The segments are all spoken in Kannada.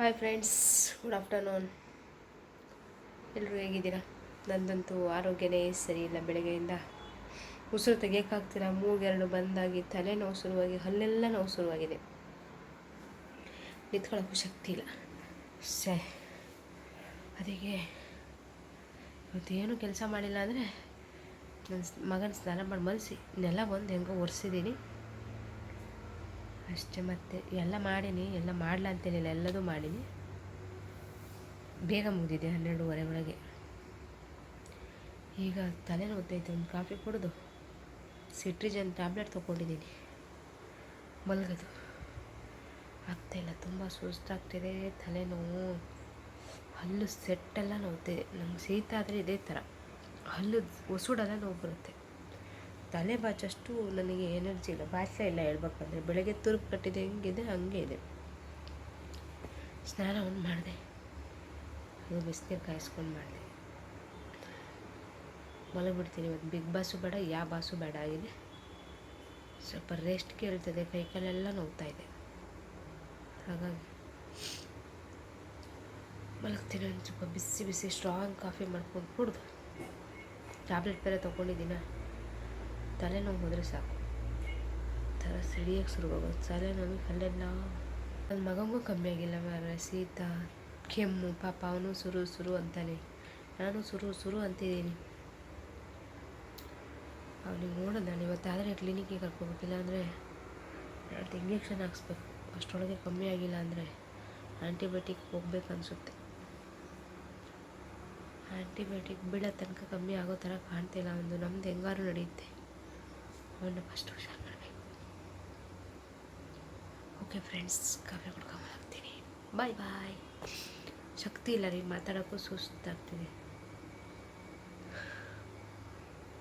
ಹಾಯ್ ಫ್ರೆಂಡ್ಸ್ ಗುಡ್ ಆಫ್ಟರ್ನೂನ್ ಎಲ್ಲರೂ ಹೇಗಿದ್ದೀರಾ? ನಂದಂತೂ ಆರೋಗ್ಯನೇ ಸರಿ ಇಲ್ಲ ಬೆಳಗ್ಗೆಯಿಂದ. ಉಸಿರು ತೆಗಿಯೋಕ್ಕಾಗ್ತಿಲ್ಲ. ಮೂಗೆರಡು ಬಂದಾಗಿ ತಲೆ ನೋವು ಶುರುವಾಗಿ, ಹಲ್ಲೆಲ್ಲ ನೋವು ಶುರುವಾಗಿದೆ. ನಿಂತ್ಕೊಳ್ಳೋಕ್ಕೂ ಶಕ್ತಿ ಇಲ್ಲ. ಸೆ ಅದಕ್ಕೆ ಇವತ್ತೇನು ಕೆಲಸ ಮಾಡಿಲ್ಲ ಅಂದರೆ ನನ್ನ ಮಗನ ಸ್ನಾನ ಮಾಡಿ ಮಲಸಿ, ನೆಲ ಬಂದು ಹೆಂಗೋ ಒರೆಸಿದ್ದೀನಿ. ಅಷ್ಟೇ ಮತ್ತೆ ಎಲ್ಲ ಮಾಡೀನಿ, ಎಲ್ಲ ಮಾಡಲ ಅಂತೇನಿಲ್ಲ ಎಲ್ಲದೂ ಮಾಡೀನಿ. ಬೇಗ ಮುಗಿದಿದೆ ಹನ್ನೆರಡೂವರೆ ಒಳಗೆ. ಈಗ ತಲೆ ನೋತೈತೆ ಒಂದು ಕಾಫಿ ಕುಡಿದು. ಸಿಟ್ರಿಜನ್ ಟ್ಯಾಬ್ಲೆಟ್ ತೊಗೊಂಡಿದ್ದೀನಿ. ಮಲಗೋದು. ಆಗ್ತಾಯಿಲ್ಲ ತುಂಬ ಸುಸ್ತಾಗ್ತಿದೆ ತಲೆನೋವು. ಹಲ್ಲು ಸೆಟ್ಟೆಲ್ಲ ನೋವುತ್ತಿದೆ ನಮ್ಗೆ ಶೀತ ಆದರೆ ಇದೇ ಥರ. ಹಲ್ಲು ಉಸುಡೆಲ್ಲ ನೋವು ಬರುತ್ತೆ. ತಲೆ ಬಾಚಷ್ಟು ನನಗೆ ಎನರ್ಜಿ ಇಲ್ಲ, ಭಾಷೆ ಇಲ್ಲ ಹೇಳ್ಬೇಕಂದ್ರೆ ಬೆಳಗ್ಗೆ ತುರುಪು ಕಟ್ಟಿದೆ, ಹೆಂಗಿದೆ, ಹಂಗೆ ಇದೆ. ಸ್ನಾನವನ್ನು ಮಾಡಿದೆ. ಅದು ಬಿಸಿನೀರು ಕಾಯಿಸ್ಕೊಂಡು ಮಾಡಿದೆ. ಮಲಗಿಬಿಡ್ತೀನಿ ಇವತ್ತು. ಬಿಗ್ ಬಾಸು ಬೇಡ ಯಾವ ಬಾಸು ಬೇಡ ಆಗಿದೆ. ಸ್ವಲ್ಪ ರೆಸ್ಟ್ ಕೇಳ್ತದೆ, ಕೈಕಾಲೆಲ್ಲ ನೋವ್ತಾ ಇದೆ. ಹಾಗಾಗಿ ಮಲಗ್ತೀನಿ ಒಂದು ಸ್ವಲ್ಪ ಬಿಸಿ ಬಿಸಿ ಸ್ಟ್ರಾಂಗ್ ಕಾಫಿ ಮಾಡ್ಕೊಂಡು ಕುಡ್ದು. ಟ್ಯಾಬ್ಲೆಟ್ ಬೇರೆ ತೊಗೊಂಡಿದ್ದೀನ? ತಲೆನೋವು ಹೋದರೆ ಸಾಕು. ಥರ ಸಿಡಿಯೋಕ್ಕೆ ಶುರುವಾಗೋದು. ತಲೆನೋವು ಅಲ್ಲೆಲ್ಲ. ನನ್ನ ಮಗನಿಗೂ ಕಮ್ಮಿ ಆಗಿಲ್ಲ ಮಾರ ಶೀತ ಕೆಮ್ಮು, ಪಾಪ ಅವನು ಸುರು ಸುರು ಅಂತಾನೆ. ನಾನು ಸುರು ಸುರು ಅಂತಿದ್ದೀನಿ. ಅವನಿಗೆ ನೋಡೋದು ನಾನು ಇವತ್ತಾದರೆ ಕ್ಲಿನಿಕ್ಗೆ ಕರ್ಕೋಬೇಕಿಲ್ಲ ಅಂದರೆ ಅದು ಇಂಜೆಕ್ಷನ್ ಹಾಕ್ಸ್ಬೇಕು. ಅಷ್ಟರೊಳಗೆ ಕಮ್ಮಿ ಆಗಿಲ್ಲ ಅಂದರೆ ಆ್ಯಂಟಿಬಯೋಟಿಕ್ ಹೋಗ್ಬೇಕು ಅನಿಸುತ್ತೆ. ಆ್ಯಂಟಿಬಯೋಟಿಕ್ ಬಿಡೋ ತನಕ ಕಮ್ಮಿ ಆಗೋ ಥರ ಕಾಣ್ತಿಲ್ಲ ಒಂದು. ನಮ್ದು ಹೆಂಗಾರು ನಡೆಯುತ್ತೆ ಅವನ್ನ ಫಸ್ಟ್ ಹುಷಾರು ಮಾಡಬೇಕು. ಓಕೆ ಫ್ರೆಂಡ್ಸ್ ಕಾಫಿ ಕುಡ್ಕೊಂಬರ್ತೀನಿ ಬಾಯ್ ಬಾಯ್ ಶಕ್ತಿ ಇಲ್ಲ ರೀ ಮಾತಾಡೋಕ್ಕೂ ಸುಸ್ತಾಗ್ತಿದೆ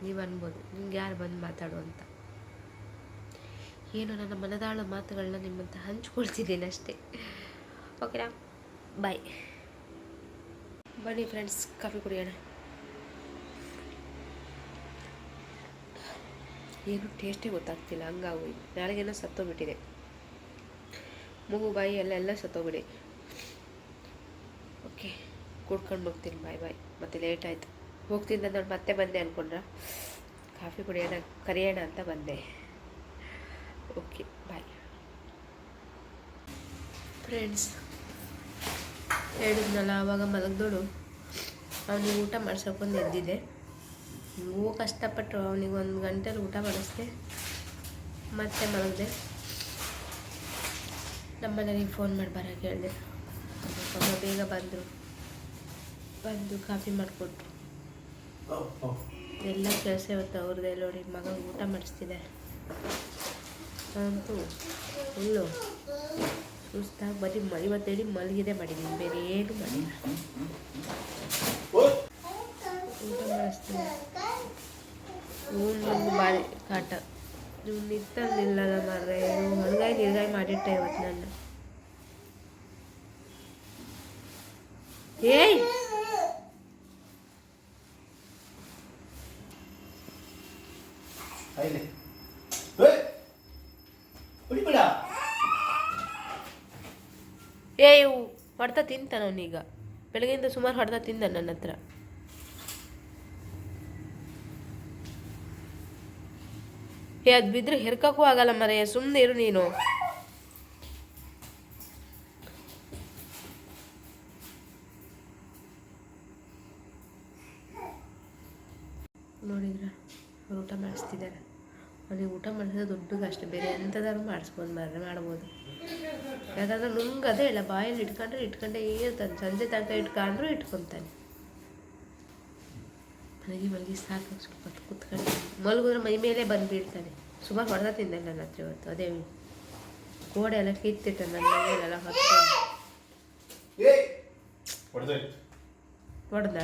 ನೀವು ಅನ್ಬೋದು ನಿಮ್ಗೆ ಯಾರು ಬಂದು ಮಾತಾಡು ಅಂತ. ಏನು, ನನ್ನ ಮನದಾಳ ಮಾತುಗಳನ್ನ ನಿಮ್ಮಂತ ಹಂಚ್ಕೊಳ್ತಿದ್ದೀನಿ ಅಷ್ಟೇ. ಓಕೆನಾ ಬಾಯ್ ಬನ್ನಿ ಫ್ರೆಂಡ್ಸ್ ಕಾಫಿ ಕುಡಿಯೋಣ. ಏನು ಟೇಸ್ಟೇ ಗೊತ್ತಾಗ್ತಿಲ್ಲ, ಹಂಗಾಗೋಯ್ತು. ನಾಳೆಗೇನೋ ಸತ್ತೋಗ್ಬಿಟ್ಟಿದೆ. ಮೂಗು ಬಾಯಿ ಎಲ್ಲ ಎಲ್ಲ ಸತ್ತೋಗ್ಬಿಡಿ ಓಕೆ, ಕುಡ್ಕೊಂಡು ಹೋಗ್ತೀನಿ. ಬಾಯ್ ಬಾಯ್ ಮತ್ತೆ ಲೇಟ್ ಆಯಿತು. ಹೋಗ್ತಿದ್ದ ನಾನು ಮತ್ತೆ ಬಂದೆ ಅಂದ್ಕೊಂಡ್ರ ಕಾಫಿ ಕುಡಿಯೋಣ, ಕರೆಯೋಣ ಅಂತ ಬಂದೆ. ಓಕೆ ಬಾಯ್ ಫ್ರೆಂಡ್ಸ್ ಹೇಳಿದ್ನಲ್ಲ ಆವಾಗ ಮಲಗ್ದೋಳು. ಅವನಿಗೆ ಊಟ ಮಾಡ್ಸೋಕೊಂದು ಎದ್ದಿದೆ ಹೂ ಕಷ್ಟಪಟ್ಟರು ಅವನಿಗೆ ಒಂದು ಗಂಟೆಲಿ ಊಟ ಮಾಡಿಸ್ದೆ, ಮತ್ತೆ ಮಲಗಿದೆ. ನಮ್ಮ ಮನೆಗೆ ಫೋನ್ ಮಾಡಿ ಬರೋಕೆ ಹೇಳಿದೆ. ಅಮ್ಮ ಬೇಗ ಬಂದರು. ಬಂದು ಕಾಫಿ ಮಾಡಿಕೊಟ್ರು. ಎಲ್ಲ ಕೆಲಸ ಇವತ್ತು ಅವ್ರದ್ದೇ ನೋಡಿ, ಮಗ ಊಟ ಮಾಡಿಸ್ತಿದೆ. ಅಂತೂ ಫುಲ್ಲು ಸುಸ್ತಾಗಿ ಬರೀ ಇವತ್ತು ಹೇಳಿ ಮಲಗಿದೆ ಮಾಡಿದ್ದೀನಿ ಬೇರೆ ಏನು ಮಾಡಿಲ್ಲ ಊಟ ಮಾಡಿಸ್ತೀನಿ ಇವನು ಬಾರಿ ಕಾಟ. ನೀವು ನಿಂತಲ್ಲಿ ನಿಲ್ಲಲ್ಲ ಮಾರ್ರೆ. ಇವ್ನು ಹೊಣಗಾಯಿ ನಿರ್ಗಾಯಿ ಮಾಡಿಟ್ಟೆ ಇವತ್ತು ನನ್ನ ಏಯ್! ಏಯ್! ಹೊಡ್ತಾ ತಿಂತಾನ ಅವನೀಗ ಬೆಳಗ್ಗೆಯಿಂದ ಸುಮಾರು ಹೊಡ್ತಾ ತಿಂದ ನನ್ನ ಹತ್ರ. ಏ, ಅದು ಬಿದ್ದರೆ ಹೆರ್ಕಕ್ಕೂ ಆಗಲ್ಲ ಮರೆ ಸುಮ್ಮನೆ ಇರು ನೀನು. ನೋಡಿದ್ರ ಅವ್ರು ಊಟ ಮಾಡಿಸ್ತಿದ್ದಾರೆ. ಅವನಿಗೆ ಊಟ ಮಾಡಿಸಿದ್ರೆ ದೊಡ್ಡದು ಅಷ್ಟೇ, ಬೇರೆ ಎಂಥದಾದ್ರು ಮಾಡಿಸ್ಬೋದು, ಮಾರ್ರೆ ಮಾಡ್ಬೋದು. ಯಾಕಂದ್ರೆ ನುಂಗ್ ಅದೇ ಇಲ್ಲ, ಬಾಯಲ್ಲಿ ಇಟ್ಕೊಂಡ್ರೆ ಇಟ್ಕೊಂಡೇ ಇರ್ತಾನೆ, ಸಂಜೆ ತನಕ ಇಟ್ಕೊಂಡ್ರು ಇಟ್ಕೊತಾನೆ. ಮಲಗಿ ಮಲಗಿ ಸಾಕು, ಸ್ವಲ್ಪ ಕುತ್ಕೊಂಡು. ಮಲಗಿದ್ರೆ ಮೈ ಮೇಲೆ ಬಂದು ಬೀಳ್ತಾನೆ ಸುಮಾರು ಹೊಡೆದ ತಿಂದೆ ನನ್ನ ಹತ್ರ ಇವತ್ತು. ಅದೇ ಗೋಡೆ ಎಲ್ಲ ಕಿತ್ತಿಟ್ಟ ನನ್ನ ಮನೆಯಲ್ಲೆಲ್ಲ ಹೊತ್ತು ಹೊಡೆದ.